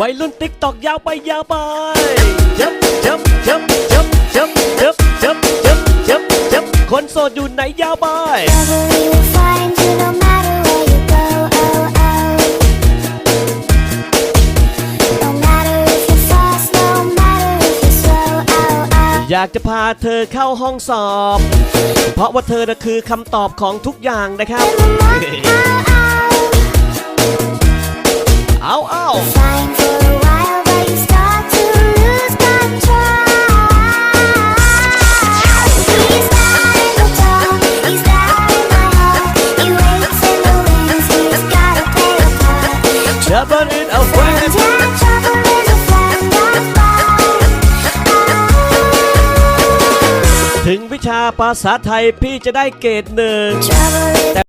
วัยรุ่นติ๊กตอกยาวไปยาวไปจับจับจับจับจับจับจับจับจับจับคนโสดอยู่ไหนยาวไป Discovery will find you no matter where you go. Oh, oh. No matter if you're fast, no matter if you're slow. Oh, oh. อยากจะพาเธอเข้าห้องสอบ เพราะว่าเธอน่ะคือคำตอบของทุกอย่างนะครับ เอาเอา part. Trouble in a friend Yeah, trouble is a friend of mine. ถึงวิชาภาษาไทยพี่จะได้เกรดหนึ่ง Trouble is